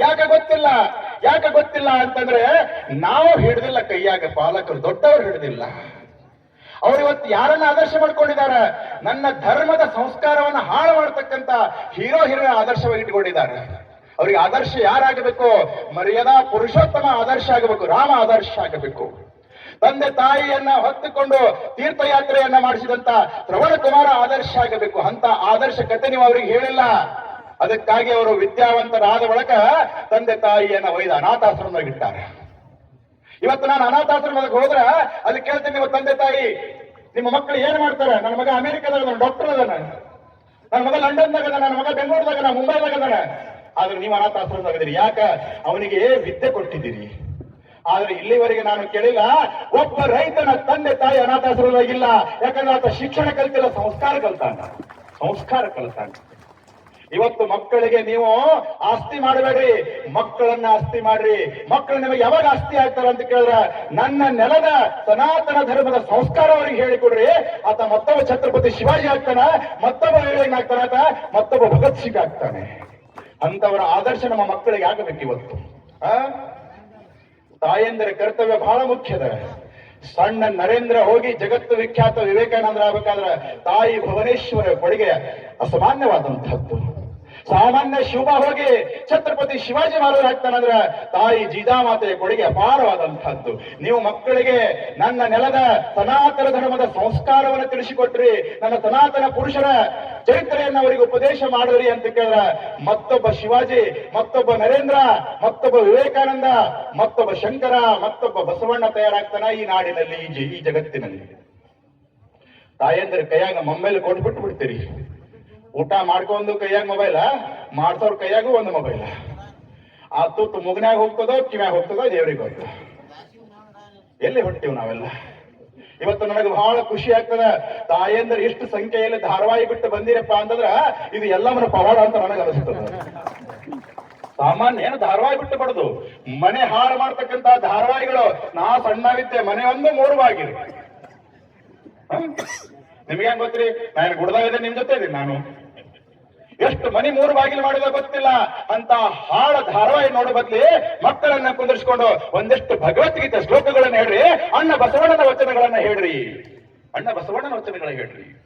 ಯಾಕೆ ಗೊತ್ತಿಲ್ಲ? ಯಾಕೆ ಗೊತ್ತಿಲ್ಲ ಅಂತಂದ್ರೆ ನಾವು ಹಿಡಿದಿಲ್ಲ ಕೈಯಾಗ ಪಾಲಕರು, ದೊಡ್ಡವರು ಹಿಡಿದಿಲ್ಲ. ಅವ್ರು ಇವತ್ತು ಯಾರನ್ನ ಆದರ್ಶ ಮಾಡ್ಕೊಂಡಿದ್ದಾರೆ? ನನ್ನ ಧರ್ಮದ ಸಂಸ್ಕಾರವನ್ನ ಹಾಳು ಮಾಡತಕ್ಕಂತ ಹೀರೋ ಹೀರೋ ಆದರ್ಶವಾಗಿ ಇಟ್ಕೊಂಡಿದ್ದಾರೆ. ಅವ್ರಿಗೆ ಆದರ್ಶ ಯಾರಾಗಬೇಕು? ಮರ್ಯಾದಾ ಪುರುಷೋತ್ತಮ ಆದರ್ಶ ಆಗಬೇಕು, ರಾಮ ಆದರ್ಶ ಆಗಬೇಕು. ತಂದೆ, ತಾಯಿಯನ್ನ ಹೊತ್ತುಕೊಂಡು ತೀರ್ಥಯಾತ್ರೆಯನ್ನ ಮಾಡಿಸಿದಂತ ಪ್ರವಣ ಕುಮಾರ ಆದರ್ಶ ಆಗಬೇಕು. ಅಂತ ಆದರ್ಶ ಕತೆ ನೀವು ಅವ್ರಿಗೆ ಹೇಳಿಲ್ಲ. ಅದಕ್ಕಾಗಿ ಅವರು ವಿದ್ಯಾವಂತರಾದ ಒಳಗ ತಂದೆ ತಾಯಿಯನ್ನ ಒಯ್ದ ಅನಾಥಾಶ್ರಮದಾಗಿಟ್ಟಾರೆ ಇವತ್ತು ನಾನು ಅನಾಥಾಶ್ರಮಕ್ಕೆ ಹೋದ್ರ ಅಲ್ಲಿ ಕೇಳ್ತೀನಿ ನಿಮ್ಮ ತಂದೆ ತಾಯಿ, ನಿಮ್ಮ ಮಕ್ಕಳು ಏನ್ ಮಾಡ್ತಾರೆ? ನನ್ನ ಮಗ ಅಮೆರಿಕದಾಗ ಡಾಕ್ಟರ್ ಅದಾನ. ನನ್ನ ಮಗ ಲಂಡನ್ದಾಗ ನನ್ನ ಮಗ ಬೆಂಗಳೂರದಾಗ ಮುಂಬೈದಾಗ ಅದಾನ. ಆದ್ರೆ ನೀವು ಅನಾಥಾಶ್ರಮದಾಗಿದ್ದೀರಿ ಯಾಕ? ಅವನಿಗೆ ವಿದ್ಯೆ ಕೊಟ್ಟಿದ್ದೀರಿ. ಆದ್ರೆ ಇಲ್ಲಿವರೆಗೆ ನಾನು ಕೇಳಿಲ್ಲ, ಒಬ್ಬ ರೈತನ ತಂದೆ ತಾಯಿ ಅನಾಥಾಶ್ರಮದಾಗಿಲ್ಲ ಯಾಕಂದ್ರೆ ಆತ ಶಿಕ್ಷಣ ಕಲಿತಿಲ್ಲ, ಸಂಸ್ಕಾರ ಕಲ್ತಾನ. ಸಂಸ್ಕಾರ ಕಲಿತಾನ. ಇವತ್ತು ಮಕ್ಕಳಿಗೆ ನೀವು ಆಸ್ತಿ ಮಾಡಬೇಡ್ರಿ. ಮಕ್ಕಳನ್ನ ಆಸ್ತಿ ಮಾಡ್ರಿ. ಮಕ್ಕಳು ನಿಮಗೆ ಯಾವಾಗ ಆಸ್ತಿ ಆಗ್ತಾರ ಅಂತ ಕೇಳಿದ್ರೆ, ನನ್ನ ನೆಲದ ಸನಾತನ ಧರ್ಮದ ಸಂಸ್ಕಾರ ಅವರಿಗೆ ಹೇಳಿಕೊಡ್ರಿ. ಆತ ಮತ್ತೊಬ್ಬ ಛತ್ರಪತಿ ಶಿವಾಜಿ ಆಗ್ತಾನ, ಮತ್ತೊಬ್ಬ ಆಗ್ತಾನ ಆತ, ಮತ್ತೊಬ್ಬ ಭಗತ್ ಸಿಂಗ್ ಆಗ್ತಾನೆ. ಅಂತವರ ಆದರ್ಶ ನಮ್ಮ ಮಕ್ಕಳಿಗೆ ಆಗಬೇಕು ಇವತ್ತು. ಆ? ತಾಯಂದಿರ ಕರ್ತವ್ಯ ಬಹಳ ಮುಖ್ಯದ. ಸಣ್ಣ ನರೇಂದ್ರ ಹೋಗಿ ಜಗತ್ತು ವಿಖ್ಯಾತ ವಿವೇಕಾನಂದರ ಆಗ್ಬೇಕಾದ್ರ ತಾಯಿ ಭುವನೇಶ್ವರ ಕೊಡುಗೆ ಅಸಾಮಾನ್ಯವಾದಂತಹದ್ದು ಸಾಮಾನ್ಯ ಶಿವ ಹೋಗಿ ಛತ್ರಪತಿ ಶಿವಾಜಿ ಮಹಾರಾಜ್ ಆಗ್ತಾನಂದ್ರ ತಾಯಿ ಜೀಜಾಮಾತೆಯ ಕೊಡುಗೆ ಅಪಾರವಾದಂತಹದ್ದು ನೀವು ಮಕ್ಕಳಿಗೆ ನನ್ನ ನೆಲದ ಸನಾತನ ಧರ್ಮದ ಸಂಸ್ಕಾರವನ್ನು ತಿಳಿಸಿಕೊಟ್ರಿ, ನನ್ನ ಸನಾತನ ಪುರುಷರ ಚರಿತ್ರೆಯನ್ನು ಅವರಿಗೆ ಉಪದೇಶ ಮಾಡಿದ್ರಿ ಅಂತ ಕೇಳಿದ್ರ ಮತ್ತೊಬ್ಬ ಶಿವಾಜಿ, ಮತ್ತೊಬ್ಬ ನರೇಂದ್ರ, ಮತ್ತೊಬ್ಬ ವಿವೇಕಾನಂದ, ಮತ್ತೊಬ್ಬ ಶಂಕರ, ಮತ್ತೊಬ್ಬ ಬಸವಣ್ಣ ತಯಾರಾಗ್ತಾನ ಈ ನಾಡಿನಲ್ಲಿ, ಈ ಜಗತ್ತಿನಲ್ಲಿ. ತಾಯಂದ್ರೆ ಕೈಯಾಗ ಮಮ್ಮೇಲೆ ಕೊಟ್ಬಿಟ್ಟು ಬಿಡ್ತೀರಿ ಊಟ ಮಾಡ್ಕೊಂಡು ಕೈಯಾಗ ಮೊಬೈಲ ಮಾಡ್ಸೋರ್ ಕೈಯಾಗೂ ಒಂದು ಮೊಬೈಲ ಆ? ತುತ್ತು ಮುಗನ್ಯಾಗ ಹೋಗ್ತದೋ, ಕಿವ್ಯಾಗ ಹೋಗ್ತದೋ ದೇವ್ರಿಗೆ ಗೊತ್ತು. ಎಲ್ಲಿ ಹೊಟ್ಟಿವ್ ನಾವೆಲ್ಲ? ಇವತ್ತು ನನಗೆ ಬಹಳ ಖುಷಿ ಆಗ್ತದ. ತಾಯಂದ್ರೆ ಎಷ್ಟು ಸಂಖ್ಯೆಯಲ್ಲಿ ಧಾರವಾಹಿ ಬಿಟ್ಟು ಬಂದಿರಪ್ಪ ಅಂತಂದ್ರ ಇದು ಎಲ್ಲವನ್ನ ಪವಾಡ ಅಂತ ನನಗೆ ಅನಿಸ್ತದ. ಸಾಮಾನ್ಯ ಏನು ಧಾರವಾಹಿ ಬಿಟ್ಟು ಬಡದು? ಮನೆ ಹಾಳು ಮಾಡ್ತಕ್ಕಂತ ಧಾರವಾಹಿಗಳು, ನಾ ಸಣ್ಣವಿದ್ದೆ ಮನೆ ಒಂದು ಮೂರು ಬಾಗಿಲು ನಿಮ್ಗೆ ಹೆಂಗ್ ಗೊತ್ತ್ರಿ? ನಾನು ಗುಡ್ದಾಗಿದೆ ನಿಮ್ ಜೊತೆ ಇದೀನಿ ನಾನು. ಎಷ್ಟು ಮನಿ ಮೂರು ಬಾಗಿಲು ಮಾಡಿದ ಗೊತ್ತಿಲ್ಲ. ಅಂತ ಹಾಳ ಧಾರಾವಾಹಿ ನೋಡೋ ಬದ್ಲಿ ಮಕ್ಕಳನ್ನ ಕುಂದಿರಿಸಿಕೊಂಡು ಒಂದಿಷ್ಟು ಭಗವದ್ಗೀತೆ ಶ್ಲೋಕಗಳನ್ನ ಹೇಳ್ರಿ. ಅಣ್ಣ ಬಸವಣ್ಣನ ವಚನಗಳನ್ನ ಹೇಳ್ರಿ. ಅಣ್ಣ ಬಸವಣ್ಣನ ವಚನಗಳ ಹೇಳ್ರಿ.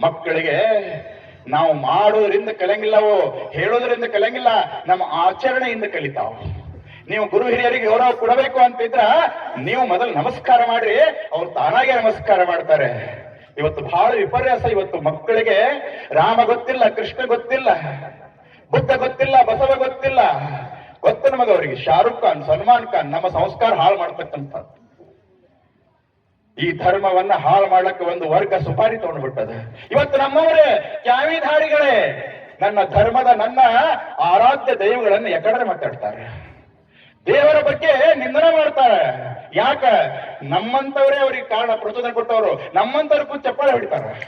ಮಕ್ಕಳಿಗೆ ನಾವು ಮಾಡೋದ್ರಿಂದ ಕಲಿಯಂಗಿಲ್ಲವು, ಹೇಳೋದ್ರಿಂದ ಕಲಿಯಂಗಿಲ್ಲ, ನಮ್ಮ ಆಚರಣೆಯಿಂದ ಕಲಿತಾವು. ನೀವು ಗುರು ಹಿರಿಯರಿಗೆ ಗೌರವ ಕೊಡಬೇಕು ಅಂತಿದ್ರ ನೀವು ಮೊದಲು ನಮಸ್ಕಾರ ಮಾಡ್ರಿ, ಅವ್ರು ತಾನಾಗೆ ನಮಸ್ಕಾರ ಮಾಡ್ತಾರೆ. ಇವತ್ತು ಬಹಳ ವಿಪರ್ಯಾಸ ಇವತ್ತು. ಮಕ್ಕಳಿಗೆ ರಾಮ ಗೊತ್ತಿಲ್ಲ, ಕೃಷ್ಣ ಗೊತ್ತಿಲ್ಲ, ಬುದ್ಧ ಗೊತ್ತಿಲ್ಲ, ಬಸವ ಗೊತ್ತಿಲ್ಲ. ಗೊತ್ತು ನಮಗ ಅವರಿಗೆ. ಶಾರುಖ್ ಖಾನ್, ಸಲ್ಮಾನ್ ಖಾನ್ ನಮ್ಮ ಸಂಸ್ಕಾರ ಹಾಳು ಮಾಡ್ತಕ್ಕಂಥ ಈ ಧರ್ಮವನ್ನ ಹಾಳು ಮಾಡಕ್ಕೆ ಒಂದು ವರ್ಗ ಸುಪಾರಿ ತಗೊಂಡ್ಬಿಟ್ಟದ. ಇವತ್ತು ನಮ್ಮವರೇ ಕ್ಯಾವಿಧಾರಿಗಳೇ ನನ್ನ ಧರ್ಮದ ನನ್ನ ಆರಾಧ್ಯ ದೈವಗಳನ್ನು ಎಕಡೆ ಮಾತಾಡ್ತಾರೆ. ದೇವರ ಯಾಕ? ನಮ್ಮಂತವರೇ ಅವ್ರಿಗೆ ಕಾರಣ ಪ್ರಚೋದನೆ ಕೊಟ್ಟವರು. ಕೂತ್ ಚಪ್ಪಾಳೆ ಹೊಡಿತಾರೆ.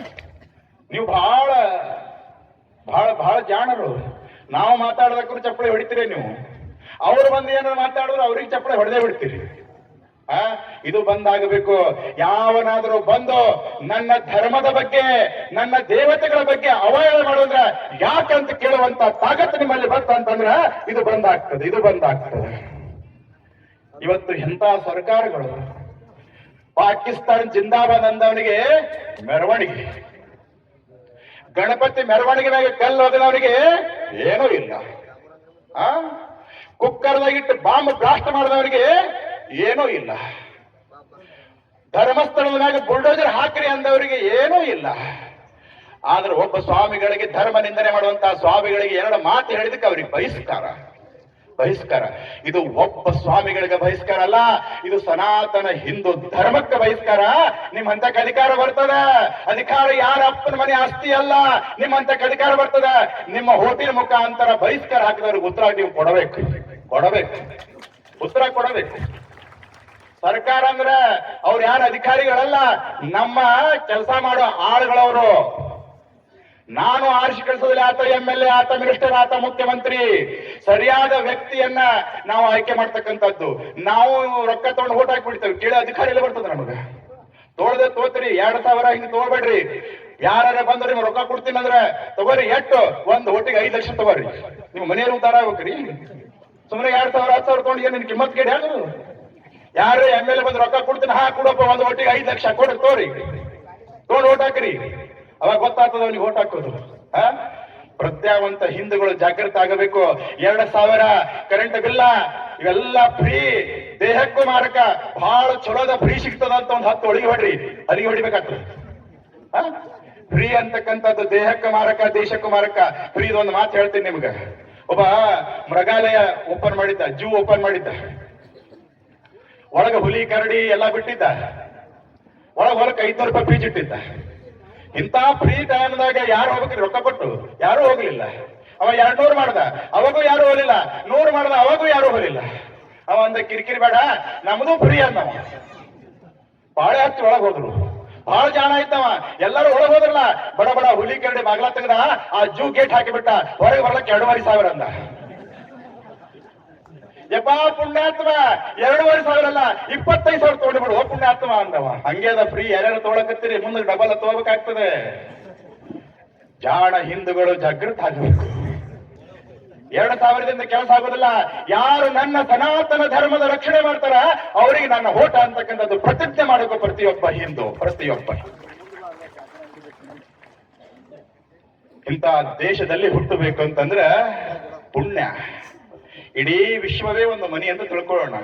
ನೀವು ಬಹಳ ಬಹಳ ಬಹಳ ಜಾಣರು. ನಾವು ಮಾತಾಡದಕ್ಕೂ ಚಪ್ಪಳೆ ಹೊಡಿತೀರಿ ನೀವು. ಅವ್ರು ಬಂದು ಏನಾರು ಮಾತಾಡಿದ್ರು ಅವ್ರಿಗೆ ಚಪ್ಪಳೆ ಹೊಡೆದೇ ಬಿಡ್ತೀರಿ. ಆ? ಇದು ಬಂದಾಗಬೇಕು. ಯಾವನಾದರೂ ಬಂದು ನನ್ನ ಧರ್ಮದ ಬಗ್ಗೆ, ನನ್ನ ದೇವತೆಗಳ ಬಗ್ಗೆ ಅವಹೇಳನ ಮಾಡೋದ್ರ ಯಾಕಂತ ಕೇಳುವಂತ ತಾಕತ್ತು ನಿಮ್ಮಲ್ಲಿ ಬಂತ ಅಂತಂದ್ರ ಇದು ಬಂದಾಗ್ತದೆ ಇದು ಬಂದಾಗ್ತದೆ. ಇವತ್ತು ಎಂತ ಸರ್ಕಾರಗಳು? ಪಾಕಿಸ್ತಾನ ಜಿಂದಾಬಾದ್ ಅಂದವನಿಗೆ ಮೆರವಣಿಗೆ. ಗಣಪತಿ ಮೆರವಣಿಗೆ ಮ್ಯಾಗೆ ಕಲ್ಲು ಹೋದವನಿಗೆ ಏನೂ ಇಲ್ಲ. ಆ? ಕುಕ್ಕರ್ದಾಗಿಟ್ಟು ಬಾಂಬ್ ಬ್ಲಾಸ್ಟ್ ಮಾಡಿದವರಿಗೆ ಏನೂ ಇಲ್ಲ. ಧರ್ಮಸ್ಥಳದ ಮ್ಯಾಗ ಬುಲ್ಡೋಜರ್ ಹಾಕ್ರಿ ಅಂದವರಿಗೆ ಏನೂ ಇಲ್ಲ. ಆದ್ರೆ ಒಬ್ಬ ಸ್ವಾಮಿಗಳಿಗೆ ಧರ್ಮ ನಿಂದನೆ ಮಾಡುವಂತಹ ಸ್ವಾಮಿಗಳಿಗೆ ಎರಡು ಮಾತು ಹೇಳಿದಕ್ಕೆ ಅವ್ರಿಗೆ ಬಹಿಷ್ಕಾರ. ಬಹಿಷ್ಕಾರ. ಇದು ಒಬ್ಬ ಸ್ವಾಮಿಗಳಿಗೆ ಬಹಿಷ್ಕಾರ ಅಲ್ಲ, ಇದು ಸನಾತನ ಹಿಂದೂ ಧರ್ಮಕ್ಕೆ ಬಹಿಷ್ಕಾರ. ನಿಮ್ಮಂತಕ್ಕೆ ಅಧಿಕಾರ ಬರ್ತದ. ಅಧಿಕಾರ ಯಾರ ಅಪ್ಪನ ಮನೆ ಆಸ್ತಿ ಅಲ್ಲ ನಿಮ್ಮಂತಕ್ಕೆ ಅಧಿಕಾರ ಬರ್ತದ. ನಿಮ್ಮ ಹೋಟೆಲ್ ಮುಖಾಂತರ ಬಹಿಷ್ಕಾರ ಹಾಕಿದವ್ರಿಗೆ ಉತ್ತರ ನೀವು ಕೊಡಬೇಕು. ಕೊಡಬೇಕು. ಉತ್ತರ ಕೊಡಬೇಕು. ಸರ್ಕಾರ ಅಂದ್ರೆ ಅವ್ರು ಯಾರು ಅಧಿಕಾರಿಗಳಲ್ಲ, ನಮ್ಮ ಕೆಲಸ ಮಾಡೋ ಆಳುಗಳವರು. ನಾನು ಆರಿಸಿ ಕಳಿಸೋದಿಲ್ಲ, ಆತ ಎಂ ಎಲ್ ಎ ಆತ ಮಿನಿಸ್ಟರ್ ಆತ ಮುಖ್ಯಮಂತ್ರಿ. ಸರಿಯಾದ ವ್ಯಕ್ತಿಯನ್ನ ನಾವು ಆಯ್ಕೆ ಮಾಡ್ತಕ್ಕಂಥದ್ದು. ನಾವು ರೊಕ್ಕ ತಗೊಂಡು ಓಟ್ ಹಾಕಿಬಿಡ್ತೇವೆ. ಕೇಳಿ ಅಧಿಕಾರಿ ಎಲ್ಲ ಬರ್ತದೆ ನಮಗೆ. ತೋಳದೆ ತೋತ್ರಿ, ಎರಡ್ ಸಾವಿರ ಹಿಂಗ್ ತೋಳ್ಬೇಡ್ರಿ. ಯಾರ ಬಂದ್ರೆ ನಿಮ್ಗೆ ರೊಕ್ಕ ಕೊಡ್ತೀನಿ ಅಂದ್ರೆ ತಗೋರಿ ಎಷ್ಟು ಒಂದ್ ಓಟಿಗೆ ಐದು ಲಕ್ಷ ತಗೋರಿ. ನಿಮ್ ಮನೆಯಲ್ಲಿ ಉದ್ದಾರ ಆಗ್ಬೇಕ್ರಿ. ಸುಮ್ಮನೆ ಎರಡ್ ಸಾವಿರ, ಹತ್ತು ಸಾವಿರ ತಗೊಂಡು ನಿನ್ ಕಿಮ್ಮತ್ ಕೇಳಿ ಯಾರು ಎಂ ಎಲ್ ಎ ಬಂದು ರೊಕ್ಕ ಕೊಡ್ತೀನಿ, ಹಾ ಕೊಡಪ್ಪ, ಒಂದ್ ಓಟಿಗೆ ಐದ್ ಲಕ್ಷ ಕೊಡ್ರಿ ತೋರಿ. ತೋಳ್ ಓಟ್ ಹಾಕ್ರಿ. ಅವಾಗ ಗೊತ್ತಾಗ್ತದ ಅವ್ನಿಗೆ ಓಟ್ ಹಾಕೋದು. ಆ ಪ್ರಜ್ಞಾವಂತ ಹಿಂದೂಗಳು ಜಾಗೃತ ಆಗಬೇಕು. ಎರಡ್ ಸಾವಿರ ಕರೆಂಟ್ ಬಿಲ್ಲ ಇವೆಲ್ಲ ಫ್ರೀ ದೇಹಕ್ಕೂ ಮಾರಕ. ಬಹಳ ಚಲೋದ ಫ್ರೀ ಸಿಗ್ತದ ಅಂತ ಒಂದು ಹತ್ತು ಒಳಗೆ ಹೊಡ್ರಿ. ಅಲ್ಲಿಗೆ ಹೊಡಿಬೇಕಾಗ್ತದೆ. ಫ್ರೀ ಅಂತಕ್ಕಂಥದ್ದು ದೇಹಕ್ಕ ಮಾರಕ, ದೇಶಕ್ಕೂ ಮಾರಕ. ಫ್ರೀ ಒಂದು ಮಾತು ಹೇಳ್ತೀನಿ ನಿಮ್ಗೆ. ಒಬ್ಬ ಮೃಗಾಲಯ ಓಪನ್ ಮಾಡಿದ್ದ ಜೂ ಓಪನ್ ಮಾಡಿದ್ದ. ಒಳಗ ಹುಲಿ, ಕರಡಿ ಎಲ್ಲ ಬಿಟ್ಟಿದ್ದ. ಒಳಗ ಹೊರಕ್ಕೆ ಐದ್ನೂರು ರೂಪಾಯಿ ಫೀಸ್ ಇಟ್ಟಿದ್ದ. ಇಂಥ ಫ್ರೀ ಟೈಮ್ದಾಗ ಯಾರು ಹೋಗ್ಬೇಕ್ರಿ? ರೊಕ್ಕ ಕೊಟ್ಟು. ಯಾರು ಹೋಗ್ಲಿಲ್ಲ. ಅವ ಎರಡ್ ನೂರು ಮಾಡ್ದ. ಅವಾಗೂ ಯಾರು ಹೋಗಲಿಲ್ಲ. ನೂರು ಮಾಡ್ದ, ಅವಾಗೂ ಯಾರು ಹೋಗಲಿಲ್ಲ. ಅವ ಅಂದ, ಕಿರಿಕಿರಿ ಬೇಡ, ನಮ್ದು ಫ್ರೀ ಅಂದವ. ಬಾಳೆ ಹತ್ತಿ ಒಳಗ್ ಹೋದ್ರು. ಬಹಳ ಜಾಣ ಆಯ್ತವ ಎಲ್ಲರೂ ಒಳಗ್ ಹೋದ್ರಲ್ಲ, ಬಡ ಬಡ ಹುಲಿ ಕೆರಡಿ ಬಾಗ್ಲ ತೆಗ್ದ ಆ ಜೂ ಗೇಟ್ ಹಾಕಿಬಿಟ್ಟ, ಹೊರಗೆ ಬರ್ಲಕ್ಕೆ ಎರಡೂವರೆ ಸಾವಿರ ಅಂದ. ಯಪ್ಪಾ ಪುಣ್ಯಾತ್ಮ ಎರಡೂವರೆ ಸಾವಿರ ಅಲ್ಲ ಇಪ್ಪತ್ತೈದು ಸಾವಿರ ತಗೊಂಡ್ಬಿಡು ಓ ಪುಣ್ಯಾತ್ಮ ಅಂದವ. ಹಂಗೆ ಅದ ಫ್ರೀ ಯಾರ್ಯಾರು ತಗೊಳಕತ್ತೀರಿ, ಮುಂದೆ ಡಬಲ್ ತಗೋಬೇಕಾಗ್ತದೆ. ಜಾಣ ಹಿಂದೂಗಳು ಜಾಗೃತ ಆಗಬೇಕು. ಎರಡು ಸಾವಿರದಿಂದ ಕೆಲಸ ಆಗೋದಿಲ್ಲ. ಯಾರು ನನ್ನ ಸನಾತನ ಧರ್ಮದ ರಕ್ಷಣೆ ಮಾಡ್ತಾರ, ಅವರಿಗೆ ನನ್ನ ಓಟ ಅಂತಕ್ಕಂಥದ್ದು ಪ್ರತಿಜ್ಞೆ ಮಾಡಬೇಕು ಪ್ರತಿಯೊಬ್ಬ ಹಿಂದೂ, ಪ್ರತಿಯೊಬ್ಬ. ಇಂಥ ದೇಶದಲ್ಲಿ ಹುಟ್ಟಬೇಕು ಅಂತಂದ್ರೆ ಪುಣ್ಯ. ಇಡೀ ವಿಶ್ವವೇ ಒಂದು ಮನೆ ಅಂತ ತಿಳ್ಕೊಳ್ಳೋಣ.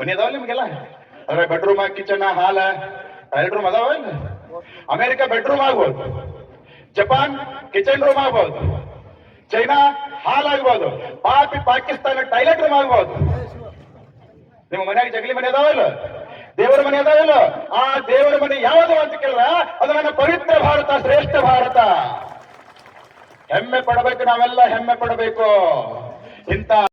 ಮನೆ ಅದಾವ ನಿಮ್ಗೆಲ್ಲ? ಅದ್ರ bedroom kitchen hall toilet room ಅದಾವ ಇಲ್ಲ? ಅಮೆರಿಕ ಬೆಡ್ರೂಮ್ ಆಗ್ಬೋದು. ಜಪಾನ್ ಕಿಚನ್ ರೂಮ್ ಆಗ್ಬೋದು. ಚೈನಾ ಹಾಲ್ ಆಗ್ಬೋದು. ಪಾಪಿ ಪಾಕಿಸ್ತಾನ ಟಾಯ್ಲೆಟ್ ರೂಮ್ ಆಗ್ಬೋದು. ನಿಮ್ಮ ಮನೆಯಾಗ ಜಗಲಿ ಮನೆ ಅದಾವಲ್ಲ ದೇವರ ಮನೆ ಅದಾವಲ್ಲ ಆ ದೇವರ ಮನೆ ಯಾವುದು ಅಂತ ಕೇಳಿದ್ರ? ಅದು ನನ್ನ ಪವಿತ್ರ ಭಾರತ, ಶ್ರೇಷ್ಠ ಭಾರತ. ಹೆಮ್ಮೆ ಪಡಬೇಕು ನಾವೆಲ್ಲ, ಹೆಮ್ಮೆ ಪಡಬೇಕು. ಇಂಥ